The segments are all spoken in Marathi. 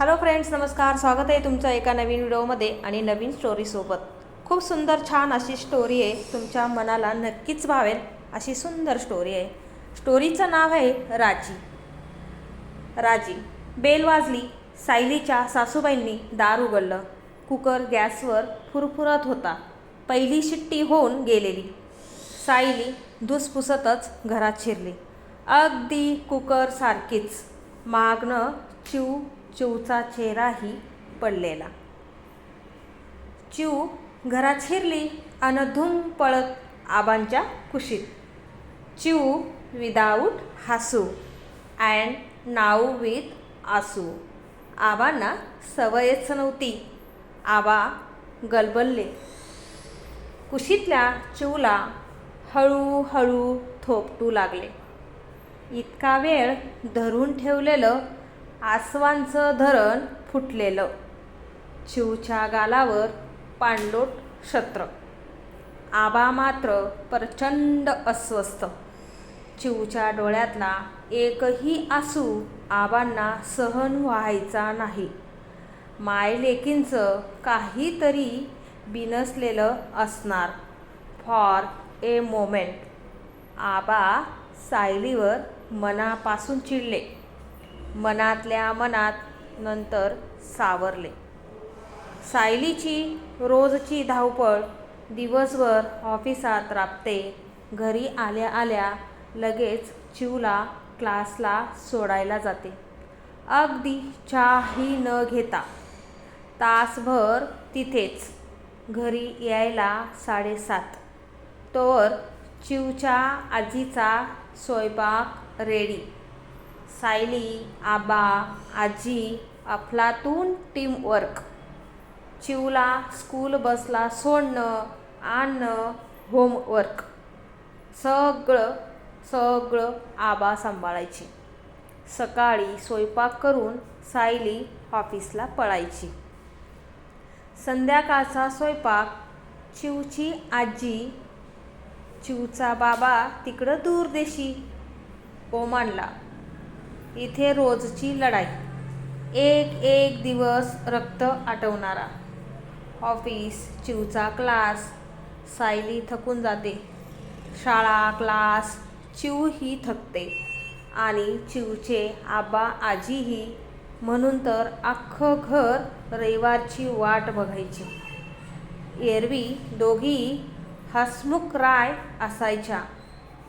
हॅलो फ्रेंड्स नमस्कार. स्वागत आहे तुमचं एका नवीन व्हिडिओमध्ये आणि नवीन स्टोरीसोबत खूप सुंदर छान अशी स्टोरी आहे. तुमच्या मनाला नक्कीच भावेल अशी सुंदर स्टोरी आहे. स्टोरीचं नाव आहे राजी. राजी बेल वाजली सायलीच्या सासूबाईंनी दार उघडलं. कुकर गॅसवर फुरफुरत होता. पहिली शिट्टी होऊन गेलेली. सायली धुसफुसतच घरात शिरली. अगदी कुकर सारखीच. मागणं चिव चिवचा चेहराही पडलेला. चिव घरात शिरली आणि धूम पळत आबांच्या कुशीत. चिव विदाऊट हासू अँड नाव विथ आसू. आबांना सवयच नव्हती. आबा गलबलले. कुशीतल्या चिवला हळूहळू थोपटू लागले. इतका वेळ धरून ठेवलेलं आसवांचं धरण फुटलेलं. चिवच्या गालावर पाणलोट शत्र आबा मात्र प्रचंड अस्वस्थ. चिवच्या डोळ्यातला एकही आसू आबांना सहन व्हायचा नाही. मायलेकींचं काहीतरी बिनसलेलं असणार. For a moment. आबा सायलीवर मनापासून चिडले. मनातल्या मनात नंतर सावरले. सायलीची रोजची धावपळ दिवसभर ऑफिसात राबते. घरी आल्या आल्या लगेच चिवला क्लासला सोडायला जाते. अगदी चहाही न घेता तासभर तिथेच घरी यायला साडेसात. तोवर चिवच्या आजीचा स्वयंपाक रेडी. सायली आबा आजी अफलातून टीमवर्क चिवला स्कूल बसला सोडणं आणणं होमवर्क. सगळं सगळं आबा सांभाळायची. सकाळी स्वयंपाक करून सायली ऑफिसला पळायची. संध्याकाळचा स्वयंपाक चिवची आजी चिवचा बाबा तिकडं दूरदेशी. ओमानला इथे रोजची लढाई. एक एक दिवस रक्त आटवणारा. ऑफिस चिवचा क्लास सायली थकून जाते. शाळा क्लास चिव ही थकते. आणि चिवचे आबा आजीही म्हणून तर अख्खं घर रविवारची वाट बघायची. एरवी दोघी हसमुख राय असायच्या.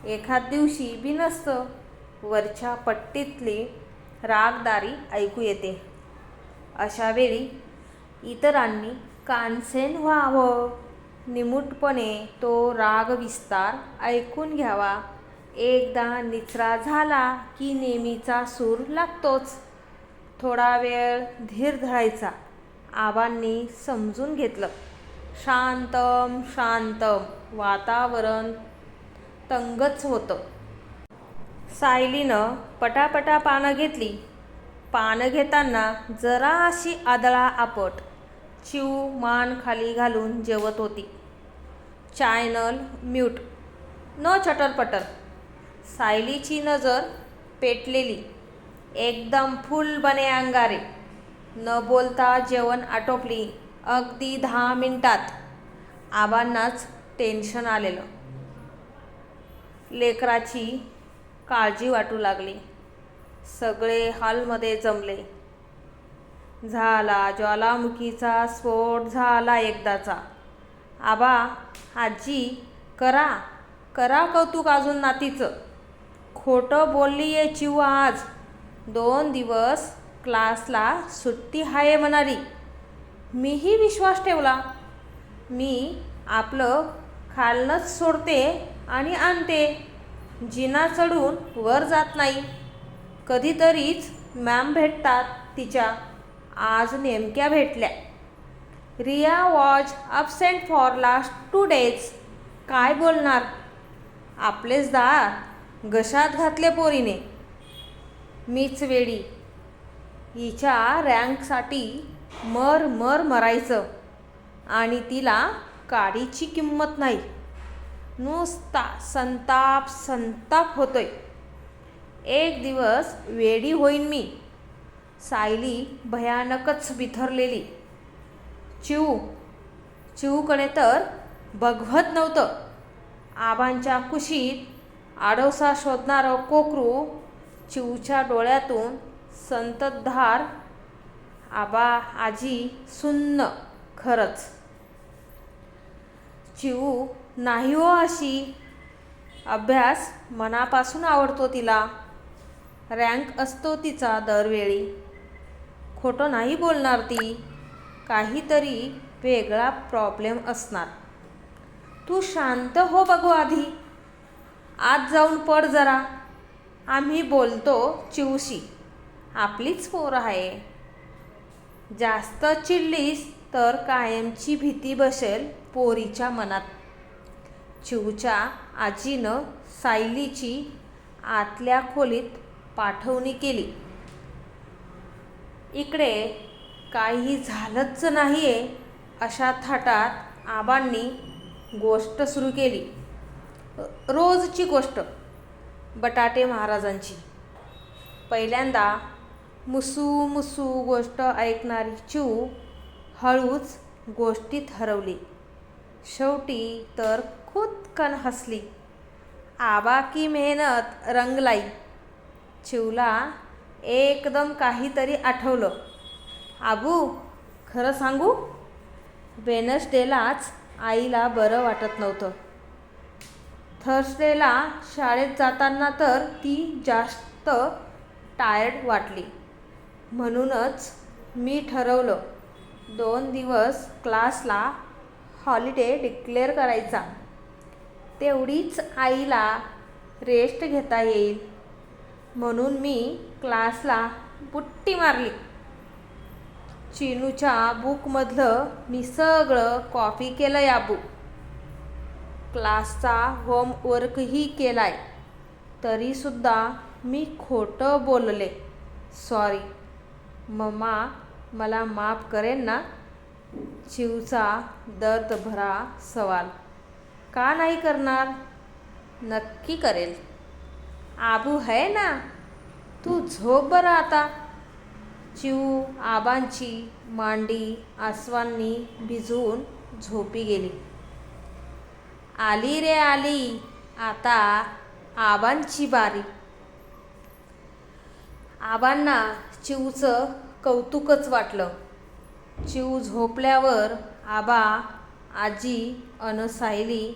एखाद दिवशी बिनसतं वरच्या पट्टीतली रागदारी ऐकू येते. अशा वेळी इतरांनी कानसेन व्हावं. निमूटपणे तो राग विस्तार ऐकून घ्यावा. एकदा निचरा झाला की नेहमीचा सूर लागतोच. थोडा वेळ धीर धरायचा. आबांनी समजून घेतलं. शांतम शांतम. वातावरण तंगच होतं. सायलीनं पटापटा पानं घेतली. पानं घेताना जरा अशी आदळा आपट चिव मान खाली घालून जेवत होती. चॅनल म्यूट न चटरपटर सायलीची नजर पेटलेली एकदम फुल बने अंगारे. न बोलता जेवण आटोपली अगदी दहा मिनटात. आबांनाच टेन्शन आलेलं. लेकराची काळजी वाटू लागली. सगळे हॉलमध्ये जमले. झाला ज्वालामुखीचा स्फोट झाला एकदाचा. आबा आजी करा करा कौतुक अजून नातीचं. खोटं बोलली आहे चिव आज. दोन दिवस क्लासला सुट्टी आहे म्हणाली. मीही विश्वास ठेवला. मी आपलं खालनंच सोडते आणि आणते. जिना चढून वर जात नाही. कधीतरीच मॅम भेटतात तिच्या. आज नेमक्या भेटल्या. Riya was absent for last two days. काय बोलणार? आपलेच दार घशात घातले पोरीने. मीच वेडी. हिच्या रँकसाठी मर मर मरायचं. आणि तिला काडीची किंमत नाही. नुसता संताप संताप होतोय. एक दिवस वेडी होईन मी. सायली भयानकच बिथरलेली चिऊ चिऊकडे तर बघवत नव्हतं. आबांच्या कुशीत आडोसा शोधणारं कोकरू चिऊच्या डोळ्यातून संततधार आबा आजी सुन्न खरंच. चिऊ नाही हो अशी. अभ्यास मनापासून आवडतो तिला. रँक असतो तिचा दरवेळी. खोटं नाही बोलणार ती. काहीतरी वेगळा प्रॉब्लेम असणार. तू शांत हो बघू आधी. आत जाऊन पड जरा. आम्ही बोलतो चिवशी. आपलीच पोर आहे. जास्त चिडलीस तर कायमची भीती बसेल पोरीच्या मनात. चिवच्या आजीनं सायलीची आतल्या खोलीत पाठवणी केली. इकडे काही झालंच नाही आहे अशा थाटात आबांनी गोष्ट सुरू केली. रोजची गोष्ट बटाटे महाराजांची. पहिल्यांदा मुसू मुसू गोष्ट ऐकणारी चिऊ हळूच गोष्टीत हरवली शेवटी तर खुदकन हसली. आबा की मेहनत रंगलाई. चिवला एकदम काहीतरी आठवलं. आबू खरं सांगू? वेनसडेलाच आईला बरं वाटत नव्हतं. थर्सडेला शाळेत जाताना तर ती जास्त टायर्ड वाटली. म्हणूनच मी ठरवलं दोन दिवस क्लासला हॉलिडे डिक्लेअर करायचा. तेवढीच आईला रेस्ट घेता येईल. म्हणून मी क्लासला बुट्टी मारली. चिनूच्या बुकमधलं मी सगळं कॉपी केलं या बुक क्लासचा होमवर्कही केलाय. तरीसुद्धा मी खोटं बोलले. सॉरी मम्मा मला माफ करेन ना. चिवचा दर्द भरा सवाल. का नाही करणार? नक्की करेल. आबू है ना? तू झोप बरं आता. चिऊ आबांची मांडी आसवांनी भिजवून झोपी गेली. आली रे आली आता आबांची बारी. आबांना चिवचं कौतुकच वाटलं. चिव झोपल्यावर आबा आजी अन सायली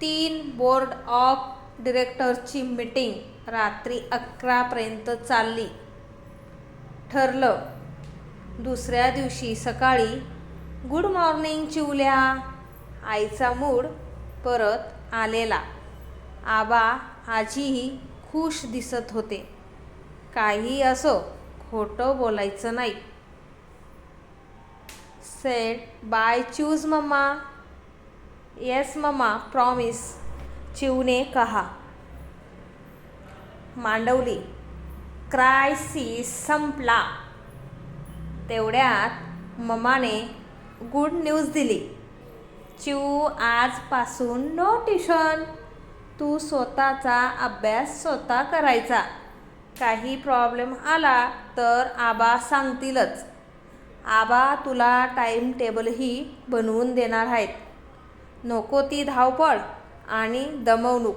तीन बोर्ड ऑफ डिरेक्टर्सची मीटिंग रात्री अकरापर्यंत चालली. ठरलं दुसऱ्या दिवशी सकाळी गुड मॉर्निंग चिवल्या. आईचा मूड परत आलेला. आबा आजीही खुश दिसत होते. काही असो खोटं बोलायचं नाही. Said, bye choose mumma Yes, mumma promise चिवने कहा मांडवली क्रायसिस संपला. तेवढ्यात मम्माने गुड न्यूज दिली. चिऊ आजपासून नो ट्युशन तू स्वतःचा अभ्यास स्वतः करायचा. काही प्रॉब्लेम आला तर आबा सांगतीलच. आबा तुला टाईम टेबलही बनवून देणार आहेत. नको ती धावपळ आणि दमवणूक.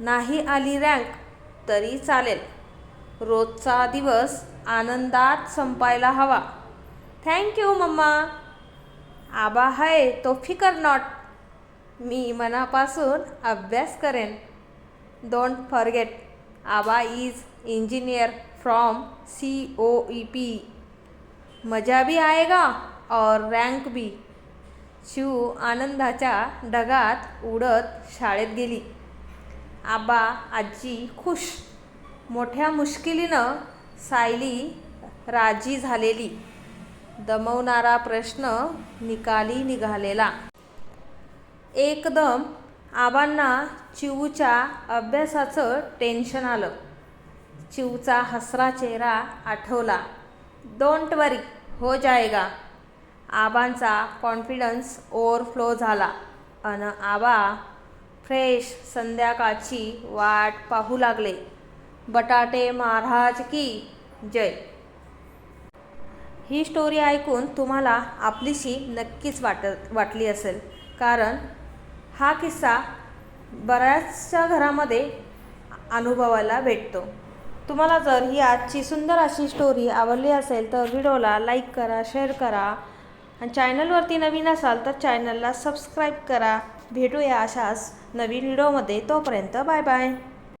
नाही आली रँक तरी चालेल. रोजचा दिवस आनंदात संपायला हवा. Thank you mamma. आबा हाय तो फिकर नॉट मी मनापासून अभ्यास करेन. Don't forget Aba is engineer from C O E P मजा भी आएगा और रँक भी. शिव आनंदाच्या ढगात उडत शाळेत गेली. आबा आजी खुश. मोठ्या मुश्किलीनं सायली राजी झालेली. दमवणारा प्रश्न निकाली निघालेला. एकदम आबांना चिवूच्या अभ्यासाचं टेन्शन आलं. चिवचा हसरा चेहरा आठवला. डोंट वरी हो जाएगा. आबांचा कॉन्फिडन्स ओव्हरफ्लो झाला. अन आबा फ्रेश संध्याकाळची वाट पाहू लागले. बटाटे महाराज की जय. ही स्टोरी ऐकून तुम्हाला आपलीशी नक्कीच वाटत वाटली असेल. कारण हा किस्सा बऱ्याचशा घरामध्ये अनुभवायला भेटतो. तुम्हाला जर ही आजची सुंदर अशी स्टोरी आवडली असेल तर व्हिडिओला लाईक करा शेअर करा. आणि चॅनलवरती नवीन असाल तर चॅनलला सबस्क्राईब करा. भेटूया अशाच नवीन व्हिडिओमध्ये तोपर्यंत बाय बाय